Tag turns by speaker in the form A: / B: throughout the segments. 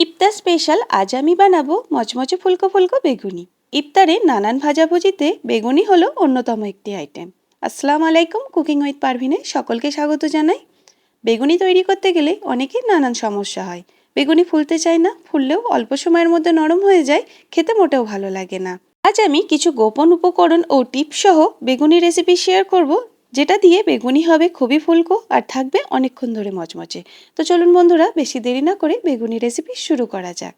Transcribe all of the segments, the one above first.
A: ইফতার special আজ আমি বানাবো মচমচে ফুলকো ফুলকো বেগুনি। ইফতারে নানান ভাজাভুজিতে বেগুনি হলো অন্যতম একটি আইটেম আসসালামু আলাইকুম কুকিং উইথ পারভিনে সকলকে স্বাগত জানাই। বেগুনি তৈরি করতে গেলে অনেকে নানান সমস্যা হয়। বেগুনি ফুলতে চায় না, ফুললেও অল্প সময়ের মধ্যে নরম হয়ে যায়, খেতে মোটেও ভালো লাগে না। আজ আমি কিছু গোপন উপকরণ ও টিপসহ বেগুনি রেসিপি শেয়ার করব যেটা দিয়ে বেগুনি হবে খুবই ফুলকো আর থাকবে অনেকক্ষণ ধরে মচমচে। তো চলুন বন্ধুরা, বেশি দেরি না করে বেগুনি রেসিপি শুরু করা যাক।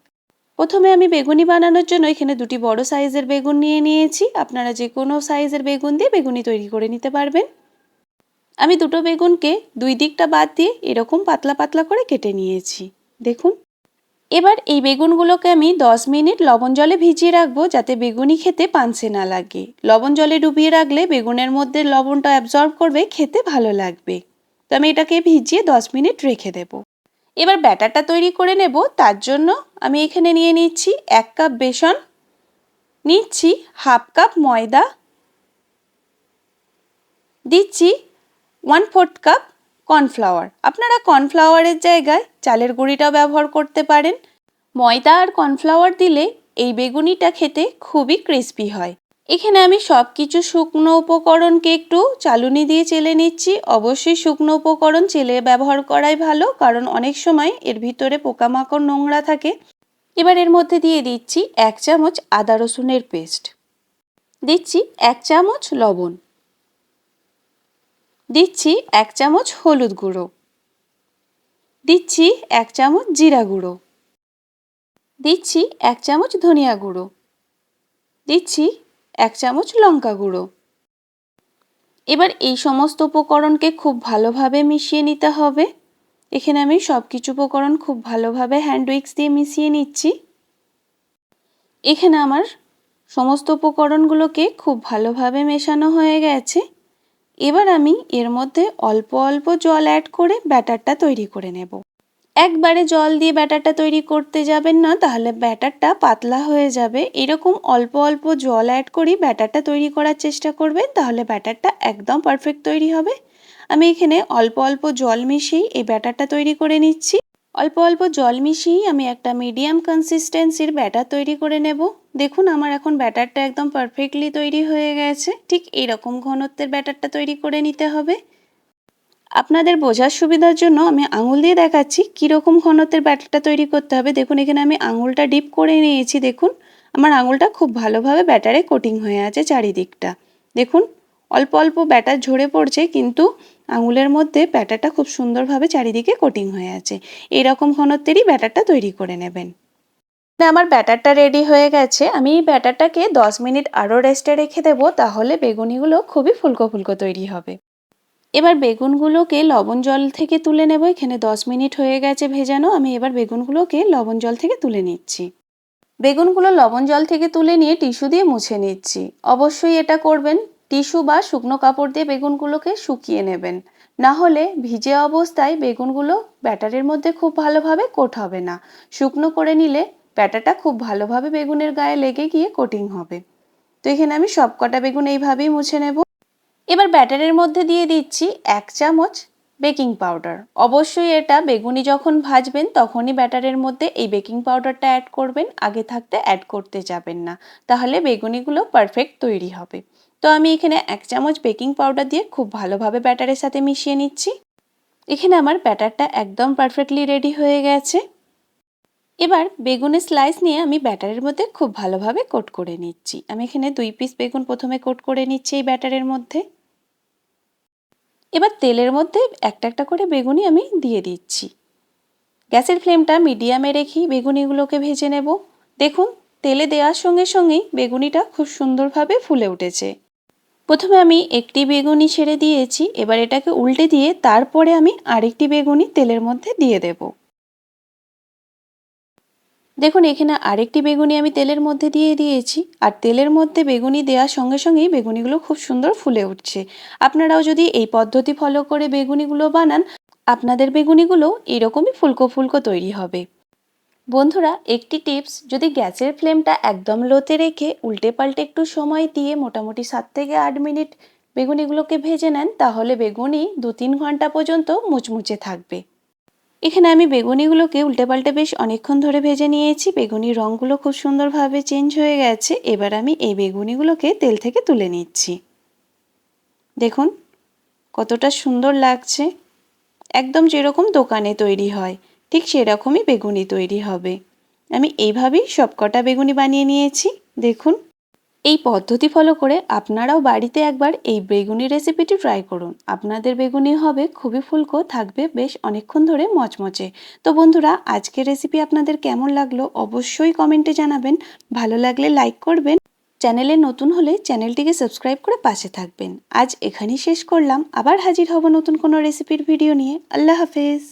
A: প্রথমে আমি বেগুনি বানানোর জন্য এখানে দুটি বড় সাইজের বেগুন নিয়ে নিয়েছি। আপনারা যে কোনো সাইজের বেগুন দিয়ে বেগুনি তৈরি করে নিতে পারবেন। আমি দুটো বেগুনকে দুই দিকটা বাদ দিয়ে এরকম পাতলা পাতলা করে কেটে নিয়েছি। দেখুন এবার এই বেগুনগুলোকে আমি দশ মিনিট লবণ জলে ভিজিয়ে রাখব যাতে বেগুনি খেতে পানসে না লাগে। লবণ জলে ডুবিয়ে রাখলে বেগুনের মধ্যে লবণটা অ্যাবজর্ব করবে, খেতে ভালো লাগবে। তো আমি এটাকে ভিজিয়ে দশ মিনিট রেখে দেব। এবার ব্যাটারটা তৈরি করে নেব। তার জন্য আমি এখানে নিয়ে নিচ্ছি এক কাপ বেসন, নিচ্ছি হাফ কাপ ময়দা, দিচ্ছি ওয়ান ফোর্থ কাপ কর্নফ্লাওয়ার। আপনারা কর্নফ্লাওয়ারের জায়গায় চালের গুঁড়িটাও ব্যবহার করতে পারেন। ময়দা আর কর্নফ্লাওয়ার দিলে এই বেগুনিটা খেতে খুবই ক্রিস্পি হয়। এখানে আমি সব কিছু শুকনো উপকরণকে একটু চালুনি দিয়ে চেলে নিচ্ছি। অবশ্যই শুকনো উপকরণ চেলে ব্যবহার করাই ভালো, কারণ অনেক সময় এর ভিতরে পোকামাকড় নোংরা থাকে। এবার এর মধ্যে দিয়ে দিচ্ছি এক চামচ আদা রসুনের পেস্ট। দিচ্ছি এক চামচ লবণ। দিচ্ছি এক চামচ হলুদ গুঁড়ো। দিচ্ছি এক চামচ জিরা গুঁড়ো। দিচ্ছি এক চামচ ধনিয়া গুঁড়ো। দিচ্ছি এক চামচ লঙ্কা গুঁড়ো। এবার এই সমস্ত উপকরণকে খুব ভালোভাবে মিশিয়ে নিতে হবে। এখানে আমি সব কিছু উপকরণ খুব ভালোভাবে হ্যান্ড উইক্স দিয়ে মিশিয়ে নিচ্ছি। এখানে আমার সমস্ত উপকরণগুলোকে খুব ভালোভাবে মেশানো হয়ে গেছে। এবার আমি এর মধ্যে অল্প অল্প জল অ্যাড করে ব্যাটারটা তৈরি করে নেব। একবারে জল দিয়ে ব্যাটারটা তৈরি করতে যাবেন না, তাহলে ব্যাটারটা পাতলা হয়ে যাবে। এরকম অল্প অল্প জল অ্যাড করি ব্যাটারটা তৈরি করার চেষ্টা করবেন, তাহলে ব্যাটারটা একদম পারফেক্ট তৈরি হবে। আমি এখানে অল্প অল্প জল মিশিয়েই এই ব্যাটারটা তৈরি করে নিচ্ছি। অল্প অল্প জল মিশিয়েই আমি একটা মিডিয়াম কনসিস্টেন্সির ব্যাটার তৈরি করে নেব। দেখুন, আমার এখন ব্যাটারটা একদম পারফেক্টলি তৈরি হয়ে গেছে। ঠিক এরকম ঘনত্বের ব্যাটারটা তৈরি করে নিতে হবে। আপনাদের বোঝার সুবিধার জন্য আমি আঙুল দিয়ে দেখাচ্ছি কীরকম ঘনত্বের ব্যাটারটা তৈরি করতে হবে। দেখুন, এখানে আমি আঙুলটা ডিপ করে নিয়েছি। দেখুন, আমার আঙুলটা খুব ভালোভাবে ব্যাটারে কোটিং হয়ে আছে চারিদিকটা। দেখুন অল্প অল্প ব্যাটার ঝরে পড়ছে, কিন্তু আঙুলের মধ্যে ব্যাটারটা খুব সুন্দরভাবে চারিদিকে কোটিং হয়ে আছে। এইরকম ঘনত্বেরই ব্যাটারটা তৈরি করে নেবেন। আমার ব্যাটারটা রেডি হয়ে গেছে। আমি এই ব্যাটারটাকে দশ মিনিট আরও রেস্টে রেখে দেবো, তাহলে বেগুনিগুলো খুবই ফুলকো ফুলকো তৈরি হবে। এবার বেগুনগুলোকে লবণ জল থেকে তুলে নেব। এখানে দশ মিনিট হয়ে গেছে ভেজানো। আমি এবার বেগুনগুলোকে লবণ জল থেকে তুলে নিচ্ছি। বেগুনগুলো লবণ জল থেকে তুলে নিয়ে টিস্যু দিয়ে মুছে নিচ্ছি। অবশ্যই এটা করবেন। টিস্যু বা শুকনো কাপড় দিয়ে বেগুনগুলোকে শুকিয়ে নেবেন। না হলে ভিজে অবস্থায় বেগুনগুলো ব্যাটারের মধ্যে খুব ভালোভাবে কোট হবে না। শুকনো করে নিলে ব্যাটারটা খুব ভালোভাবে বেগুনের গায়ে লেগে গিয়ে কোটিং হবে। তো এখানে আমি সব কটা বেগুন এইভাবেই মুছে নেব। এবার ব্যাটারের মধ্যে দিয়ে দিচ্ছি এক চামচ বেকিং পাউডার। অবশ্যই এটা বেগুনি যখন ভাজবেন তখনই ব্যাটারের মধ্যে এই বেকিং পাউডারটা অ্যাড করবেন। আগে থাকতে অ্যাড করতে যাবেন না। তাহলে বেগুনিগুলো পারফেক্ট তৈরি হবে। তো আমি এখানে এক চামচ বেকিং পাউডার দিয়ে খুব ভালোভাবে ব্যাটারের সাথে মিশিয়ে নিচ্ছি। এখানে আমার ব্যাটারটা একদম পারফেক্টলি রেডি হয়ে গেছে। এবার বেগুনের স্লাইস নিয়ে আমি ব্যাটারের মধ্যে খুব ভালোভাবে কোট করে নিচ্ছি। আমি এখানে দুই পিস বেগুন প্রথমে কোট করে নিচ্ছি এই ব্যাটারের মধ্যে। এবার তেলের মধ্যে একটা একটা করে বেগুনি আমি দিয়ে দিচ্ছি। গ্যাসের ফ্লেমটা মিডিয়ামে রেখি বেগুনিগুলোকে ভেজে নেব। দেখুন, তেলে দেওয়ার সঙ্গে সঙ্গেই বেগুনিটা খুব সুন্দরভাবে ফুলে উঠেছে। প্রথমে আমি একটি বেগুনি ছেড়ে দিয়েছি, এবার এটাকে উল্টে দিয়ে তারপরে আমি আরেকটি বেগুনি তেলের মধ্যে দিয়ে দেবো। দেখুন, এখানে আরেকটি বেগুনি আমি তেলের মধ্যে দিয়ে দিয়েছি, আর তেলের মধ্যে বেগুনি দেওয়ার সঙ্গে সঙ্গেই বেগুনিগুলো খুব সুন্দর ফুলে উঠছে। আপনারাও যদি এই পদ্ধতি ফলো করে বেগুনিগুলো বানান, আপনাদের বেগুনিগুলো এরকমই ফুলকো ফুলকো তৈরি হবে। বন্ধুরা, একটি টিপস, যদি গ্যাসের ফ্লেমটা একদম লোতে রেখে উল্টে পাল্টে একটু সময় দিয়ে মোটামুটি সাত থেকে আট মিনিট বেগুনিগুলোকে ভেজে নেন, তাহলে বেগুনি দু তিন ঘণ্টা পর্যন্ত মুচমুচে থাকবে। এখানে আমি বেগুনিগুলোকে উল্টে পাল্টে বেশ অনেকক্ষণ ধরে ভেজে নিয়েছি। বেগুনির রঙগুলো খুব সুন্দরভাবে চেঞ্জ হয়ে গেছে। এবার আমি এই বেগুনিগুলোকে তেল থেকে তুলে নিচ্ছি। দেখুন, কতটা সুন্দর লাগছে। একদম যেরকম দোকানে তৈরি হয়। ঠিক সেরকমই বেগুনি তৈরি হবে। আমি এইভাবেই সবকটা বেগুনি বানিয়ে নিয়েছি, দেখুন। এই পদ্ধতি ফলো করে আপনারাও বাড়িতে একবার এই বেগুনি রেসিপিটি ট্রাই করুন। আপনাদের বেগুনি হবে খুবই ফুলকো, থাকবে বেশ অনেকক্ষণ ধরে মচমচে। তো বন্ধুরা, আজকের রেসিপি আপনাদের কেমন লাগল অবশ্যই কমেন্টে জানাবেন। ভালো লাগলে লাইক করবেন। চ্যানেলে নতুন হলে চ্যানেলটিকে সাবস্ক্রাইব করে পাশে থাকবেন। আজ এখানেই শেষ করলাম। আবার হাজির হব নতুন কোনো রেসিপির ভিডিও নিয়ে। আল্লাহ হাফেজ।